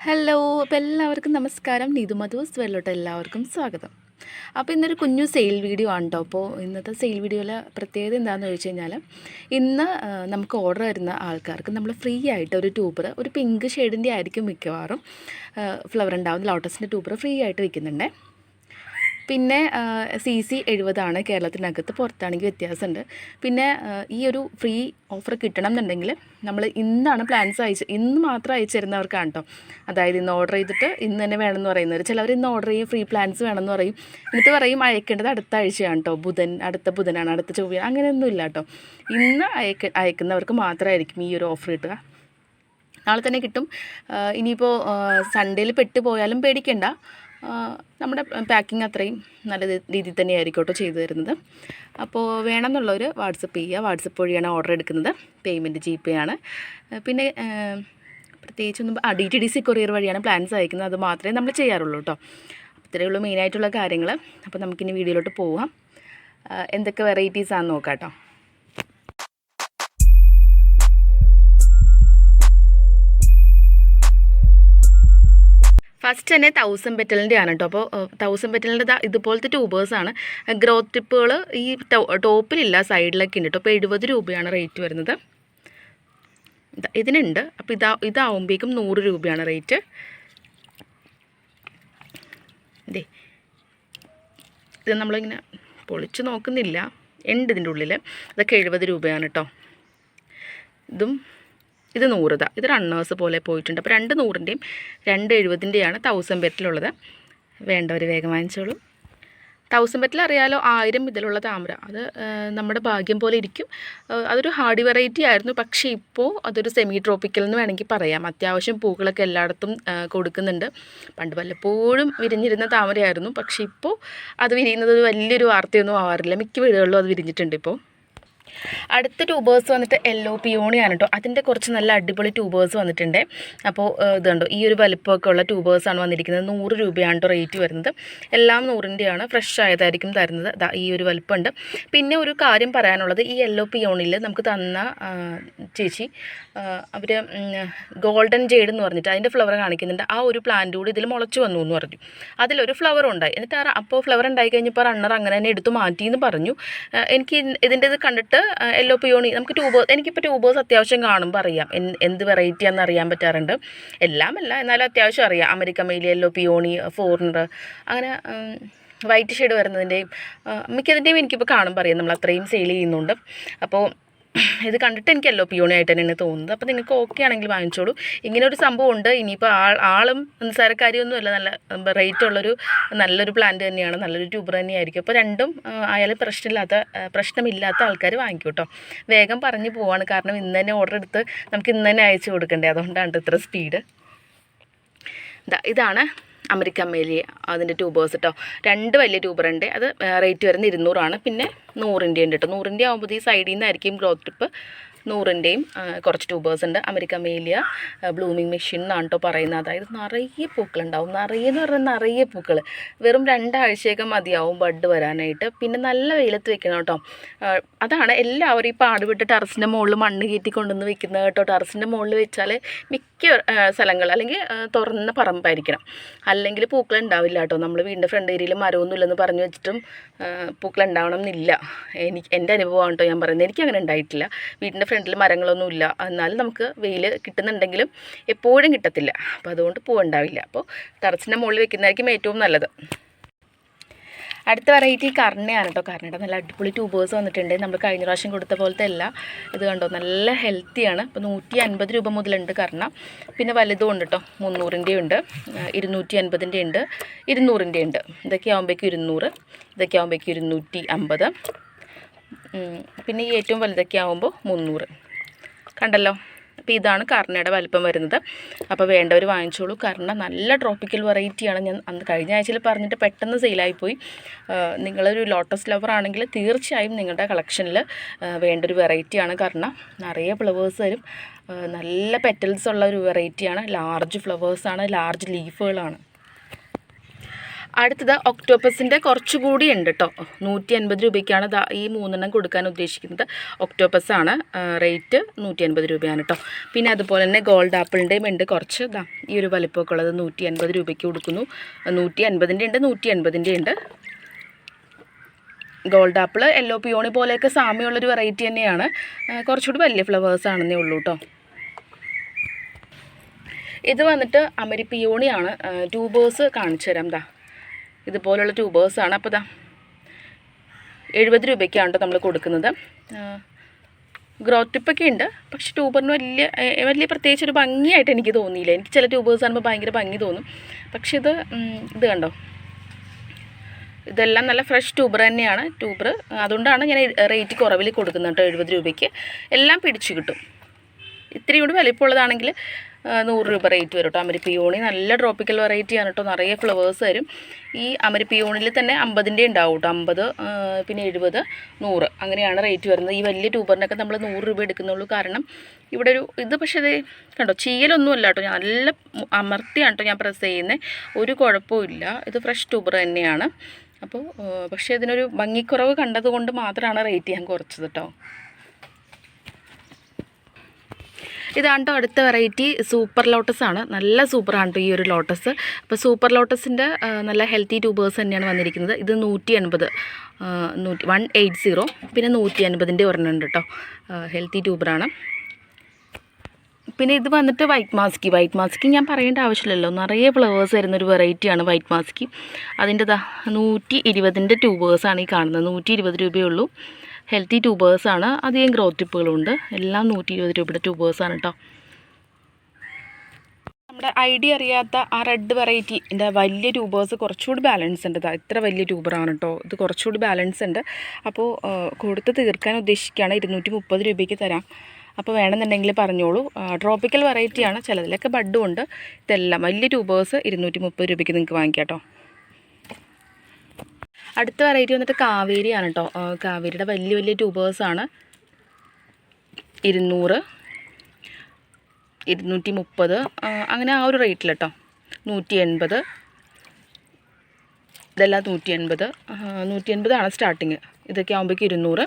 Hello അപ്പോൾ എല്ലാവർക്കും നമസ്കാരം. നീതു മധുസ് വെള്ളോട്ട് എല്ലാവർക്കും സ്വാഗതം. അപ്പോൾ ഇന്നൊരു കുഞ്ഞു സെയിൽ വീഡിയോ ആണ് കേട്ടോ അപ്പോൾ ഇന്നത്തെ സെയിൽ വീഡിയോയിലെ പ്രത്യേകത എന്താണെന്ന് ചോദിച്ചു കഴിഞ്ഞാൽ ഇന്ന് നമുക്ക് ഓർഡർ വരുന്ന ആൾക്കാർക്ക് നമ്മൾ ഫ്രീ ആയിട്ട് ഒരു ട്യൂബർ ഒരു പിങ്ക് ഷെയ്ഡിന്റെ ആയിരിക്കും മിക്കവാറും ഫ്ലവർ ഉണ്ടാവുന്ന ലോട്ടസിന്റെ ട്യൂബർ ഫ്രീ ആയിട്ട് വെക്കുന്നുണ്ട് പിന്നെ സി സി എഴുപതാണ് കേരളത്തിനകത്ത് പുറത്താണെങ്കിൽ വ്യത്യാസമുണ്ട്. പിന്നെ ഈ ഒരു ഫ്രീ ഓഫർ കിട്ടണം എന്നുണ്ടെങ്കിൽ നമ്മൾ ഇന്നാണ് പ്ലാൻസ് അയച്ച് ഇന്ന് മാത്രം അയച്ചു തരുന്നവർക്കാണ് കേട്ടോ അതായത് ഇന്ന് ഓർഡർ ചെയ്തിട്ട് ഇന്ന് തന്നെ വേണമെന്ന് പറയുന്നവർ ചിലവർ ഇന്ന് ഓർഡർ ചെയ്യും ഫ്രീ പ്ലാൻസ് വേണമെന്ന് പറയും. എന്നിട്ട് പറയും അയക്കേണ്ടത് അടുത്ത ആഴ്ചയാണ് കേട്ടോ ബുധൻ അടുത്ത ബുധനാണ് അടുത്ത ചൊവ്വ അങ്ങനെയൊന്നും ഇല്ല കേട്ടോ ഇന്ന് അയക്ക അയക്കുന്നവർക്ക് മാത്രമായിരിക്കും ഈ ഒരു ഓഫർ കിട്ടുക. നാളെ തന്നെ കിട്ടും. ഇനിയിപ്പോൾ സൺഡേയിൽ പെട്ടുപോയാലും പേടിക്കണ്ട. നമ്മുടെ പാക്കിംഗ് അത്രയും നല്ല രീതിയിൽ തന്നെയായിരിക്കും കേട്ടോ ചെയ്തു തരുന്നത്. അപ്പോൾ വേണമെന്നുള്ളവർ വാട്സപ്പ് ചെയ്യുക. വാട്സപ്പ് വഴിയാണ് ഓർഡർ എടുക്കുന്നത്. പേയ്മെന്റ് ജി പേ ആണ്. പിന്നെ പ്രത്യേകിച്ചൊന്നും ആ D T D C courier വഴിയാണ് പ്ലാൻസ് അയക്കുന്നത്. അത് മാത്രമേ നമ്മൾ ചെയ്യാറുള്ളൂ കേട്ടോ ഇത്രയേ ഉള്ളൂ മെയിനായിട്ടുള്ള കാര്യങ്ങൾ അപ്പോൾ നമുക്കിനി വീഡിയോയിലോട്ട് പോവാം. എന്തൊക്കെ വെറൈറ്റീസ് ആണെന്ന് നോക്കാം കേട്ടോ ഫസ്റ്റ് തന്നെ തൗസൻഡ് പെറ്റലിന്റെ ആണ് കേട്ടോ അപ്പോൾ തൗസൻഡ് പെറ്റലിന്റെ ഇതുപോലത്തെ ട്യൂബേഴ്സാണ് ഗ്രോത്ത് ടിപ്പുകൾ ഈ ടോപ്പിലില്ല സൈഡിലൊക്കെ ഉണ്ട് കേട്ടോ അപ്പോൾ എഴുപത് രൂപയാണ് റേറ്റ് വരുന്നത്. ഇതാ ഇതിനുണ്ട്. അപ്പോൾ ഇതാ ഇതാവുമ്പോഴേക്കും നൂറ് രൂപയാണ് റേറ്റ് ഇതേ ഇത് നമ്മളിങ്ങനെ പൊളിച്ച് നോക്കുന്നില്ല. ഉണ്ട് ഇതിന്റെ ഉള്ളിൽ ഇതൊക്കെ എഴുപത് രൂപയാണ് കേട്ടോ ഇതും ഇത് നൂറ് ഇതാ ഇത് റണ്ണേഴ്സ് പോലെ പോയിട്ടുണ്ട്. അപ്പോൾ രണ്ട് നൂറിന്റെയും രണ്ട് എഴുപതിന്റെയാണ് തൗസൻഡ് ബെറ്റിലുള്ളത് വേണ്ടവർ വേഗം വാങ്ങിച്ചോളൂ. തൗസൻഡ് ബെറ്റിൽ അറിയാലോ ആയിരം ഇതിലുള്ള താമര. അത് നമ്മുടെ ഭാഗ്യം പോലെ ഇരിക്കും. അതൊരു ഹാർഡി വെറൈറ്റി ആയിരുന്നു. പക്ഷേ ഇപ്പോൾ അതൊരു സെമി ട്രോപ്പിക്കൽ എന്ന് വേണമെങ്കിൽ പറയാം. അത്യാവശ്യം പൂക്കളൊക്കെ എല്ലായിടത്തും കൊടുക്കുന്നുണ്ട്. പണ്ട് വല്ലപ്പോഴും വിരിഞ്ഞിരുന്ന താമരയായിരുന്നു. പക്ഷേ ഇപ്പോൾ അത് വിരിയുന്നത് വലിയൊരു വാർത്തയൊന്നും ആവാറില്ല. മിക്ക വീടുകളിലും അത് വിരിഞ്ഞിട്ടുണ്ട് ഇപ്പോൾ അടുത്ത ട്യൂബേഴ്സ് വന്നിട്ട് യെല്ലോ പിയോണിയാണ് കേട്ടോ അതിന്റെ കുറച്ച് നല്ല അടിപൊളി ട്യൂബേഴ്സ് വന്നിട്ടുണ്ട്. അപ്പോൾ ഇതുണ്ടോ? ഈ ഒരു വലിപ്പമൊക്കെ ഉള്ള ട്യൂബേഴ്സാണ് വന്നിരിക്കുന്നത്. നൂറ് രൂപയാണ് കേട്ടോ റേറ്റ് വരുന്നത്. എല്ലാം നൂറിന്റെയാണ് ഫ്രഷ് ആയതായിരിക്കും തരുന്നത്. ഈ ഒരു വലിപ്പമുണ്ട് പിന്നെ ഒരു കാര്യം പറയാനുള്ളത്. ഈ യെല്ലോ പിയോണിൽ നമുക്ക് തന്ന ചേച്ചി അവർ ഗോൾഡൻ ജെയ്ഡ് എന്ന് പറഞ്ഞിട്ട് അതിന്റെ ഫ്ലവർ കാണിക്കുന്നുണ്ട്. ആ ഒരു പ്ലാന്റ് കൂടി ഇതിൽ മുളച്ച് വന്നു എന്ന് പറഞ്ഞു. അതിലൊരു ഫ്ലവർ ഉണ്ടായി. എന്നിട്ട് അപ്പോൾ ഫ്ലവർ ഉണ്ടായി കഴിഞ്ഞപ്പോൾ റണ്ണർ അങ്ങനെ തന്നെ എടുത്തു മാറ്റി എന്ന് പറഞ്ഞു. എനിക്ക് ഇതിന്റെ ഇത് കണ്ടിട്ട് യെല്ലോ പിയോണി നമുക്ക് ട്യൂബേഴ്സ് എനിക്കിപ്പോൾ ട്യൂബേഴ്സ് അത്യാവശ്യം കാണുമ്പോൾ അറിയാം. എന്ത് വെറൈറ്റി ആണെന്ന് അറിയാൻ പറ്റാറുണ്ട്. എല്ലാം അല്ല എന്നാലും അത്യാവശ്യം അറിയാം. American male yellow peony foreigner അങ്ങനെ വൈറ്റ് ഷെയ്ഡ് വരുന്നതിന്റെയും മിക്കതിന്റെയും എനിക്കിപ്പോൾ കാണുമ്പോൾ അറിയാം. നമ്മൾ അത്രയും സെയിൽ ചെയ്യുന്നുണ്ട്. അപ്പോൾ ഇത് കണ്ടിട്ട് എനിക്ക് എല്ലോ പിയോണി ആയിട്ട് തന്നെയാണ് തോന്നുന്നത്. അപ്പോൾ നിങ്ങൾക്ക് ഓക്കെ ആണെങ്കിൽ വാങ്ങിച്ചോളൂ. ഇങ്ങനെ ഒരു സംഭവം ഉണ്ട് ഇനിയിപ്പോൾ ആൾ ആളും നിസ്സാരക്കാരിയൊന്നുമല്ല. നല്ല റേറ്റ് ഉള്ളൊരു നല്ലൊരു പ്ലാന്റ് തന്നെയാണ്. നല്ലൊരു ട്യൂബർ തന്നെയായിരിക്കും. അപ്പോൾ രണ്ടും ആയാലും പ്രശ്നമില്ലാത്ത പ്രശ്നമില്ലാത്ത ആൾക്കാർ വാങ്ങിക്കൂട്ടോ. കേട്ടോ വേഗം പറഞ്ഞു പോവാണ്. കാരണം ഇന്ന് തന്നെ ഓർഡർ എടുത്ത് നമുക്ക് ഇന്ന് തന്നെ അയച്ചു കൊടുക്കണ്ടേ. അതുകൊണ്ടാണ് ഇത്ര സ്പീഡ് ഇതാണ് അമേരിക്കൻ മേലി അതിന്റെ ട്യൂബേഴ്സ് കേട്ടോ രണ്ട് വലിയ ട്യൂബറുണ്ട് അത് റേറ്റ് വരുന്നത് ഇരുന്നൂറാണ്. പിന്നെ നൂറിന്റെ ഉണ്ട് കേട്ടോ നൂറിന്റെ ആകുമ്പോൾ ഈ സൈഡിൽ നിന്നായിരിക്കും ഗ്രോത്ത് ടിപ്പ് നൂറിന്റെയും കുറച്ച് ട്യൂബേഴ്സ് ഉണ്ട്. അമേരിക്ക മേലിയ ബ്ലൂമിങ് മെഷീൻ എന്നാണ് കേട്ടോ പറയുന്നത്. അതായത് നിറയെ പൂക്കളുണ്ടാവും നിറയെ എന്ന് പറഞ്ഞാൽ നിറയെ പൂക്കൾ. വെറും രണ്ടാഴ്ചയൊക്കെ മതിയാവും ബഡ് വരാനായിട്ട്. പിന്നെ നല്ല വെയിലത്ത് വെക്കണം കേട്ടോ അതാണ് എല്ലാവരും ഈ പാട് വിട്ട് ടെറസിന്റെ മുകളിൽ മണ്ണ് കയറ്റി കൊണ്ടുവന്ന് വെക്കുന്നത് കേട്ടോ ടെറസിന്റെ മുകളിൽ വെച്ചാൽ സ്ഥലങ്ങൾ അല്ലെങ്കിൽ തുറന്ന പറമ്പായിരിക്കണം. അല്ലെങ്കിൽ പൂക്കൾ ഉണ്ടാവില്ല കേട്ടോ. നമ്മൾ വീടിന്റെ ഫ്രണ്ട് ഏരിയയിൽ മരമൊന്നും ഇല്ലെന്ന് പറഞ്ഞു വെച്ചിട്ടും പൂക്കൾ ഉണ്ടാവണം എന്നില്ല എനിക്ക് എന്റെ അനുഭവമാണ് കേട്ടോ ഞാൻ പറയുന്നത്. എനിക്ക് അങ്ങനെ ഉണ്ടായിട്ടില്ല. വീടിന്റെ ഫ്രണ്ടിൽ മരങ്ങളൊന്നും ഇല്ല എന്നാലും നമുക്ക് വെയിൽ കിട്ടുന്നുണ്ടെങ്കിലും എപ്പോഴും കിട്ടത്തില്ല. അപ്പോൾ അതുകൊണ്ട് പൂവുണ്ടാവില്ല അപ്പോൾ ടെറസിന്റെ മുകളിൽ വെക്കുന്നതായിരിക്കും ഏറ്റവും നല്ലത്. അടുത്ത വെറൈറ്റി കർണയാണ് കേട്ടോ കർണയുടെ നല്ല അടിപൊളി ട്യൂബേഴ്സ് വന്നിട്ടുണ്ട്. നമ്മൾ കഴിഞ്ഞ പ്രാവശ്യം കൊടുത്ത പോലത്തെ അല്ല. ഇത് കണ്ടോ? നല്ല ഹെൽത്തിയാണ് ഇപ്പോൾ നൂറ്റി അൻപത് രൂപ മുതലുണ്ട് കർണ. പിന്നെ വലുതും ഉണ്ട് കേട്ടോ മുന്നൂറിന്റെ ഉണ്ട്. ഇരുന്നൂറ്റി അൻപതിന്റെ ഉണ്ട്. ഇരുന്നൂറിന്റെ ഉണ്ട്. ഇതൊക്കെ ആകുമ്പോഴേക്കും ഇരുന്നൂറ്. ഇതൊക്കെ ആകുമ്പോഴേക്കും ഇരുന്നൂറ്റി അമ്പത് പിന്നെ ഈ ഏറ്റവും വലുതൊക്കെ ആകുമ്പോൾ മുന്നൂറ്. കണ്ടല്ലോ? അപ്പോൾ ഇതാണ് കർണയുടെ വലിപ്പം വരുന്നത്. അപ്പോൾ വേണ്ടവർ വാങ്ങിച്ചോളൂ. കർണ നല്ല ട്രോപ്പിക്കൽ വെറൈറ്റിയാണ് ഞാൻ അന്ന് കഴിഞ്ഞ ആഴ്ചയിൽ പറഞ്ഞിട്ട് പെട്ടെന്ന് സെയിലായിപ്പോയി നിങ്ങളൊരു ലോട്ടസ് ലവർ ആണെങ്കിൽ തീർച്ചയായും നിങ്ങളുടെ കളക്ഷനിൽ വേണ്ടൊരു വെറൈറ്റിയാണ് കർണ. നിറയെ ഫ്ലവേഴ്സ് വരും. നല്ല പെറ്റൽസ് ഉള്ള ഒരു വെറൈറ്റിയാണ് ലാർജ് ഫ്ലവേഴ്സാണ് ലാർജ് ലീഫുകളാണ് അടുത്തത് ഒക്ടോപ്പസിന്റെ കുറച്ചുകൂടി ഉണ്ട് കേട്ടോ. നൂറ്റി അൻപത് രൂപയ്ക്കാണ് ഈ മൂന്നെണ്ണം കൊടുക്കാൻ ഉദ്ദേശിക്കുന്നത്. ഒക്ടോപ്പസാണ് റേറ്റ് നൂറ്റി അൻപത് രൂപയാണ് കേട്ടോ. പിന്നെ അതുപോലെ തന്നെ ഗോൾഡ് ആപ്പിളിന്റെയും ഉണ്ട് കുറച്ച്. ഇതാ ഈ ഒരു വലിപ്പമൊക്കെ ഉള്ളത് നൂറ്റി അൻപത് രൂപയ്ക്ക് കൊടുക്കുന്നു. നൂറ്റി അൻപതിന്റെ ഉണ്ട് നൂറ്റി അൻപതിന്റെ ഉണ്ട്. ഗോൾഡ് ആപ്പിൾ യെല്ലോ പിയോണി പോലെയൊക്കെ സാമ്യമുള്ളൊരു വെറൈറ്റി തന്നെയാണ്. കുറച്ചുകൂടി വലിയ ഫ്ലവേഴ്സ് ആണെന്നേ ഉള്ളൂ കേട്ടോ. ഇത് വന്നിട്ട് അമരി പിയോണിയാണ് ട്യൂബേഴ്സ് കാണിച്ചു തരാം ദാ. ഇതുപോലുള്ള ട്യൂബേഴ്സാണ് അപ്പോൾ ഇതാ എഴുപത് രൂപയ്ക്കാണ് കേട്ടോ നമ്മൾ കൊടുക്കുന്നത്. ഗ്രോത്ത് ടിപ്പൊക്കെ ഉണ്ട്. പക്ഷെ ട്യൂബറിന് വലിയ വലിയ പ്രത്യേകിച്ച് ഒരു ഭംഗിയായിട്ട് എനിക്ക് തോന്നിയില്ല. എനിക്ക് ചില ട്യൂബേഴ്സ് കാണുമ്പോൾ ഭയങ്കര ഭംഗി തോന്നും. പക്ഷെ ഇത് ഇത് കണ്ടോ? ഇതെല്ലാം നല്ല ഫ്രഷ് ട്യൂബർ തന്നെയാണ്. ട്യൂബർ അതുകൊണ്ടാണ് ഞാൻ റേറ്റ് കുറവിൽ കൊടുക്കുന്നത് കേട്ടോ എഴുപത് രൂപയ്ക്ക്. എല്ലാം പിടിച്ചു കിട്ടും. ഇത്തിരി കൂടി വലിപ്പമുള്ളതാണെങ്കിൽ നൂറ് രൂപ റേറ്റ് വരും കേട്ടോ. അമരിപ്പിയോണി നല്ല ട്രോപ്പിക്കൽ വെറൈറ്റി ആണ് കേട്ടോ. നിറയെ ഫ്ലവേഴ്സ് വരും. ഈ അമരിപ്പിയോണിൽ തന്നെ അമ്പതിന്റെ ഉണ്ടാവും കേട്ടോ. അമ്പത് പിന്നെ എഴുപത് നൂറ് അങ്ങനെയാണ് റേറ്റ് വരുന്നത്. ഈ വലിയ ട്യൂബറിനൊക്കെ നമ്മൾ നൂറ് രൂപ എടുക്കുന്നുള്ളൂ. കാരണം ഇവിടെ ഒരു ഇത് പക്ഷേ ഇത് കണ്ടോ? ചീയലൊന്നും അല്ല കേട്ടോ. ഞാൻ നല്ല അമർത്തിയാണ് കേട്ടോ ഞാൻ പ്രസ് ചെയ്യുന്നത് ഒരു കുഴപ്പമില്ല ഇത് ഫ്രഷ് ട്യൂബർ തന്നെയാണ്. അപ്പോൾ പക്ഷേ ഇതിനൊരു ഭംഗിക്കുറവ് കണ്ടതുകൊണ്ട് മാത്രമാണ് റേറ്റ് ഞാൻ കുറച്ചത് കേട്ടോ. ഇതാണ് ട്ടോ അടുത്ത വെറൈറ്റി സൂപ്പർ ലോട്ടസ് ആണ്. നല്ല സൂപ്പറാണ് ഈ ഒരു ലോട്ടസ് അപ്പോൾ സൂപ്പർ ലോട്ടസിന്റെ നല്ല ഹെൽത്തി ട്യൂബേഴ്സ് തന്നെയാണ് വന്നിരിക്കുന്നത്. ഇത് നൂറ്റി എൺപത് നൂറ്റി വൺ എയ്റ്റ് സീറോ പിന്നെ നൂറ്റി അൻപതിന്റെ ഒരെണ്ണം ഉണ്ട് കേട്ടോ ഹെൽത്തി ട്യൂബറാണ് പിന്നെ ഇത് വന്നിട്ട് വൈറ്റ് മാസ്കി വൈറ്റ് മാസ്കി ഞാൻ പറയേണ്ട ആവശ്യമില്ലല്ലോ. നിറയെ ഫ്ലവേഴ്സ് വരുന്ന ഒരു വെറൈറ്റിയാണ് വൈറ്റ് മാസ്കി അതിന്റെ ദാ നൂറ്റി ഇരുപതിന്റെ ട്യൂബേഴ്സാണ് ഈ കാണുന്നത്. നൂറ്റി ഇരുപത് രൂപയേ ഉള്ളൂ. ഹെൽത്തി ട്യൂബേഴ്സ് ആണ്. അധികം ഗ്രോത്ത് ടിപ്പുകളുണ്ട് എല്ലാം നൂറ്റി ഇരുപത് രൂപയുടെ ട്യൂബേഴ്സാണ് കേട്ടോ നമ്മുടെ ഐഡിയ അറിയാത്ത ആ റെഡ് വെറൈറ്റി എന്റെ വലിയ ട്യൂബേഴ്സ് കുറച്ചുകൂടി ബാലൻസ് ഉണ്ട്. ഇത്ര വലിയ ട്യൂബറാണ് കേട്ടോ ഇത് കുറച്ചുകൂടി ബാലൻസ് ഉണ്ട്. അപ്പോൾ കൊടുത്ത് തീർക്കാൻ ഉദ്ദേശിക്കുകയാണ് ഇരുന്നൂറ്റി മുപ്പത് രൂപയ്ക്ക് തരാം. അപ്പോൾ വേണമെന്നുണ്ടെങ്കിൽ പറഞ്ഞോളൂ. ട്രോപ്പിക്കൽ വെറൈറ്റിയാണ് ചിലതിലൊക്കെ ബഡും ഉണ്ട്. ഇതെല്ലാം വലിയ ട്യൂബേഴ്സ് ഇരുന്നൂറ്റി മുപ്പത് രൂപയ്ക്ക് നിങ്ങൾക്ക് വാങ്ങിക്കാം കേട്ടോ അടുത്ത വെറൈറ്റി വന്നിട്ട് കാവേരിയാണ് കേട്ടോ കാവേരിയുടെ വലിയ വലിയ ട്യൂബേഴ്സാണ് ഇരുന്നൂറ് ഇരുന്നൂറ്റി മുപ്പത് അങ്ങനെ ആ ഒരു റേറ്റിൽ കേട്ടോ നൂറ്റി എൺപത് ഇതെല്ലാം നൂറ്റി എൺപത് നൂറ്റി എൺപതാണ് സ്റ്റാർട്ടിങ് ഇതൊക്കെ ആകുമ്പോഴേക്കും ഇരുന്നൂറ്.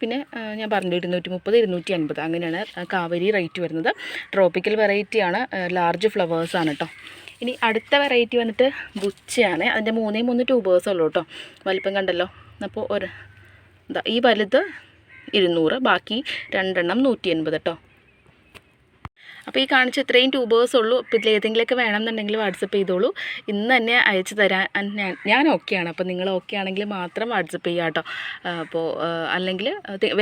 പിന്നെ ഞാൻ പറഞ്ഞു ഇരുന്നൂറ്റി മുപ്പത് ഇരുന്നൂറ്റി അൻപത് അങ്ങനെയാണ് കാവേരി റേറ്റ് വരുന്നത്. ട്രോപ്പിക്കൽ വെറൈറ്റിയാണ് ലാർജ് ഫ്ലവേഴ്സാണ് കേട്ടോ ഇനി അടുത്ത വെറൈറ്റി വന്നിട്ട് ബുച്ചയാണ്. അതിന്റെ മൂന്നേ മൂന്ന് ട്യൂബേഴ്സ് ഉള്ളൂ കേട്ടോ വലിപ്പം കണ്ടല്ലോ. അപ്പോൾ ഒരു ഇതാ ഈ വലുത് ഇരുന്നൂറ് ബാക്കി രണ്ടെണ്ണം നൂറ്റി എൺപത് കേട്ടോ അപ്പോൾ ഈ കാണിച്ച ഇത്രയും ട്യൂബേഴ്സ് ഉള്ളൂ. അപ്പോൾ ഇതിൽ ഏതെങ്കിലുമൊക്കെ വേണമെന്നുണ്ടെങ്കിൽ വാട്സപ്പ് ചെയ്തോളൂ. ഇന്ന് തന്നെ അയച്ചു തരാൻ ഞാൻ ഞാൻ ഓക്കെയാണ് അപ്പോൾ നിങ്ങൾ ഓക്കെ ആണെങ്കിൽ മാത്രം വാട്സപ്പ് ചെയ്യുക കേട്ടോ അപ്പോൾ അല്ലെങ്കിൽ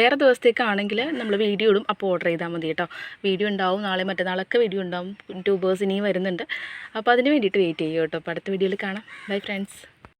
വേറെ ദിവസത്തേക്കാണെങ്കിൽ നമ്മൾ വീഡിയോ ഇടും. അപ്പോൾ ഓർഡർ ചെയ്താൽ മതി കേട്ടോ വീഡിയോ ഉണ്ടാവും. നാളെ മറ്റന്നാളൊക്കെ വീഡിയോ ഉണ്ടാവും. ട്യൂബേഴ്സ് ഇനിയും വരുന്നുണ്ട്. അപ്പോൾ അതിന് വേണ്ടിയിട്ട് വെയിറ്റ് ചെയ്യുക കേട്ടോ അപ്പോൾ അടുത്ത വീഡിയോയിൽ കാണാം. Bye friends